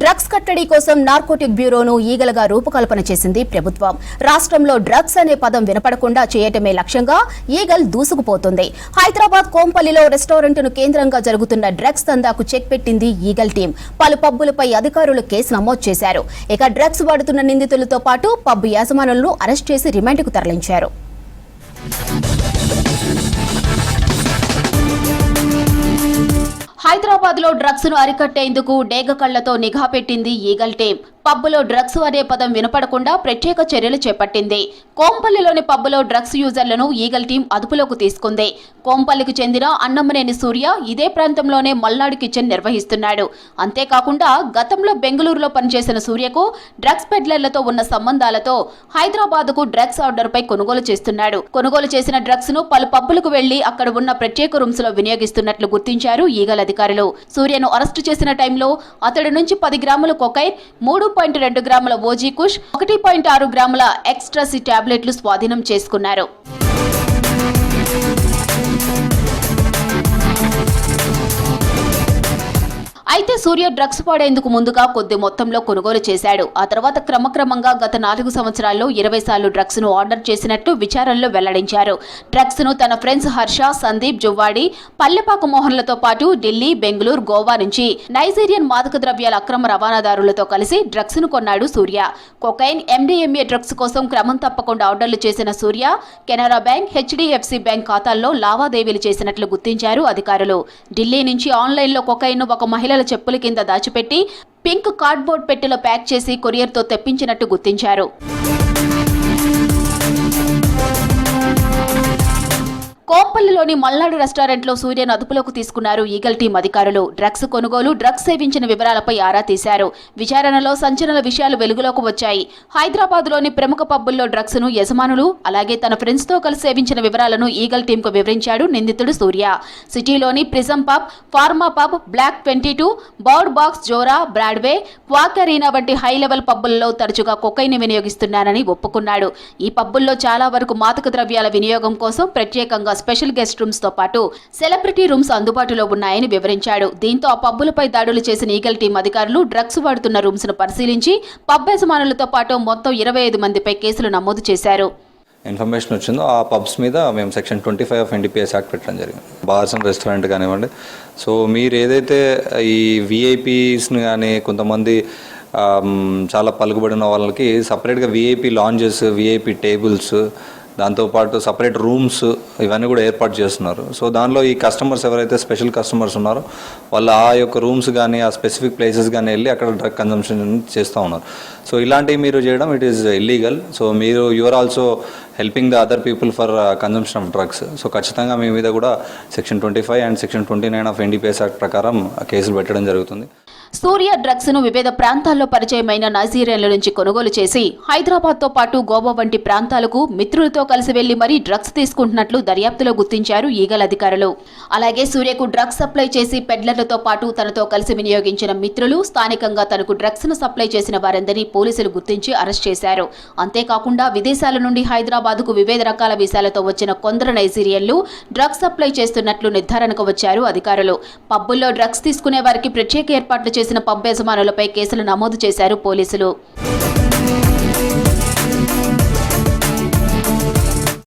Drugs కట్టడి కోసం narcotic బ్యూరోను ఈగలుగా రూపకల్పన చేసింది ప్రభుత్వం. రాష్ట్రంలో డ్రగ్స్ అనే పదం వినపడకుండా చేయటమే లక్ష్యంగా ఈగల్ దూసుకుపోతుంది. హైదరాబాద్ కోంపల్లిలో రెస్టారెంట్ను కేంద్రంగా జరుగుతున్న డ్రగ్స్ దందాకు చెక్ పెట్టింది ఈగల్ టీం. పలు పబ్బులపై అధికారులు కేసు నమోదు చేశారు. ఇక డ్రగ్స్ వాడుతున్న నిందితులతో పాటు పబ్ యాజమానులను అరెస్ట్ చేసి రిమాండ్కు తరలించారు. హైదరాబాద్లో డ్రగ్స్ను అరికట్టేందుకు డేగ కళ్ళతో నిఘా పెట్టింది ఈగల్ టీం పబ్బులో డ్రగ్స్ అనే పదం వినపడకుండా ప్రత్యేక చర్యలు చేపట్టింది. కోంపల్లిలోని పబ్బులో డ్రగ్స్ యూజర్లను ఈగల్ టీం అదుపులోకి తీసుకుంది. కోంపల్లికి చెందిన అన్నమనేని సూర్య ఇదే ప్రాంతంలోనే మల్నాడు కిచెన్ నిర్వహిస్తున్నాడు. అంతేకాకుండా గతంలో బెంగళూరులో పనిచేసిన సూర్యకు డ్రగ్స్ పెడ్లర్లతో ఉన్న సంబంధాలతో హైదరాబాద్కు డ్రగ్స్ ఆర్డర్పై కొనుగోలు చేస్తున్నాడు. కొనుగోలు చేసిన డ్రగ్స్ను పలు పబ్బులకు వెళ్ళి అక్కడ ఉన్న ప్రత్యేక రూమ్స్లో వినియోగిస్తున్నట్లు గుర్తించారు ఈగల్ అధికారులు. సూర్యను అరెస్టు చేసిన టైంలో అతడి నుంచి పది గ్రాముల కొకైన్ మూడు పాయింట్ రెండు గ్రాముల ఓజీ కుష్ ఒకటి పాయింట్ ఆరు గ్రాముల ఎక్స్ట్రాసి టాబ్లెట్లు స్వాధీనం చేసుకున్నారు. అయితే సూర్య డ్రగ్స్ వాడేందుకు ముందుగా కొద్ది మొత్తంలో కొనుగోలు చేశాడు. ఆ తర్వాత క్రమక్రమంగా గత నాలుగు సంవత్సరాల్లో ఇరవై సార్లు డ్రగ్స్ను ఆర్డర్ చేసినట్టు విచారణలో వెల్లడించారు. డ్రగ్స్ను తన ఫ్రెండ్స్ హర్ష సందీప్ జువ్వాడి పల్లెపాక మోహన్లతో పాటు ఢిల్లీ బెంగళూరు గోవా నుంచి నైజీరియన్ మాదక ద్రవ్యాల అక్రమ రవాణాదారులతో కలిసి డ్రగ్స్ను కొన్నాడు సూర్య. కొకైన్ ఎండిఎంఏ డ్రగ్స్ కోసం క్రమం తప్పకుండా ఆర్డర్లు చేసిన Surya Canara bank HDFC bank ఖాతాల్లో లావాదేవీలు చేసినట్లు గుర్తించారు అధికారులు. ఢిల్లీ నుంచి ఆన్లైన్లో కొకైన్ ఒక మహిళల చెప్పుల కింద దాచిపెట్టి పింక్ కార్డ్బోర్డ్ పెట్టెలో ప్యాక్ చేసి కొరియర్తో తెప్పించినట్టు గుర్తించారు. కోంపల్లిలోని మల్నాడు రెస్టారెంట్లో సూర్యను అదుపులోకి తీసుకున్నారు ఈగల్ టీం అధికారులు. డ్రగ్స్ కొనుగోలు డ్రగ్స్ సేవించిన వివరాలపై ఆరా తీశారు. విచారణలో సంచలన విషయాలు వెలుగులోకి వచ్చాయి. హైదరాబాద్లోని ప్రముఖ పబ్బుల్లో డ్రగ్స్ను యజమానులు అలాగే తన ఫ్రెండ్స్తో కలిసి సేవించిన వివరాలను ఈగల్ టీంకు వివరించాడు నిందితుడు సూర్య. సిటీలోని ప్రిజం పబ్ ఫార్మా పబ్ బ్లాక్ ట్వంటీ టూ బౌడ్ బాక్స్ జోరా బ్రాడ్వే క్వాకరీనా వంటి హై లెవెల్ పబ్బుల్లో తరచుగా కొకైన్ వినియోగిస్తున్నానని ఒప్పుకున్నాడు. ఈ పబ్బుల్లో చాలా వరకు మాదక ద్రవ్యాల వినియోగం కోసం ప్రత్యేకంగా స్పెషల్ గెస్ట్ రూమ్స్తో పాటు సెలబ్రిటీ రూమ్స్ అందుబాటులో ఉన్నాయని వివరించాడు. దీంతో ఆ పబ్బులపై దాడులు చేసిన ఈగల్ టీం అధికారులు డ్రగ్స్ వాడుతున్న రూమ్స్ను పరిశీలించి పబ్ యజమానులతో పాటు మొత్తం ఇరవై ఐదు మందిపై కేసులు నమోదు చేశారు. ఇన్ఫర్మేషన్ వచ్చిందో ఆ పబ్స్ మీద మేము section twenty five of NDPS act పెట్టడం జరిగింది. బార్స్ అండ్ రెస్టారెంట్ కానివ్వండి. సో మీరు ఏదైతే ఈ విఐపీస్ని కానీ కొంతమంది చాలా పలుకుబడిన వాళ్ళకి సపరేట్గా విఐపీ లాంజెస్ విఐపీ టేబుల్స్ దాంతోపాటు సపరేట్ రూమ్స్ ఇవన్నీ కూడా ఏర్పాటు చేస్తున్నారు. సో దానిలో ఈ కస్టమర్స్ ఎవరైతే స్పెషల్ కస్టమర్స్ ఉన్నారో వాళ్ళు ఆ యొక్క రూమ్స్ కానీ ఆ స్పెసిఫిక్ ప్లేసెస్ కానీ వెళ్ళి అక్కడ డ్రగ్ కన్జంప్షన్ చేస్తూ ఉన్నారు. సో ఇలాంటివి మీరు చేయడం ఇట్ ఈస్ ఇల్లీగల్ సో మీరు your also helping the other people for consumption of drugs so ఖచ్చితంగా మీ మీద కూడా section twenty five and section twenty nine of NDPS act ప్రకారం కేసులు పెట్టడం జరుగుతుంది. సూర్య డ్రగ్స్ను వివిధ ప్రాంతాల్లో పరిచయమైన నైజీరియన్ల నుంచి కొనుగోలు చేసి హైదరాబాద్తో పాటు గోవా వంటి ప్రాంతాలకు మిత్రులతో కలిసి వెళ్ళి మరీ డ్రగ్స్ తీసుకుంటున్నట్లు దర్యాప్తులో గుర్తించారు ఈగల్ అధికారులు. అలాగే సూర్యకు డ్రగ్స్ సప్లై చేసి పెడ్లర్లతో పాటు తనతో కలిసి వినియోగించిన మిత్రులు స్థానికంగా తనకు డ్రగ్స్ను సప్లై చేసిన వారందరినీ పోలీసులు గుర్తించి అరెస్ట్ చేశారు. అంతేకాకుండా విదేశాల నుండి హైదరాబాద్ హైదరాబాద్కు వివిధ రకాల వీసాలతో వచ్చిన కొందరు నైజీరియన్లు డ్రగ్స్ సప్లై చేస్తున్నట్లు నిర్ధారణకు వచ్చారు అధికారులు. పబ్బుల్లో డ్రగ్స్ తీసుకునే వారికి ప్రత్యేక ఏర్పాట్లు చేసిన పబ్ యజమానులపై కేసులు నమోదు చేశారు పోలీసులు.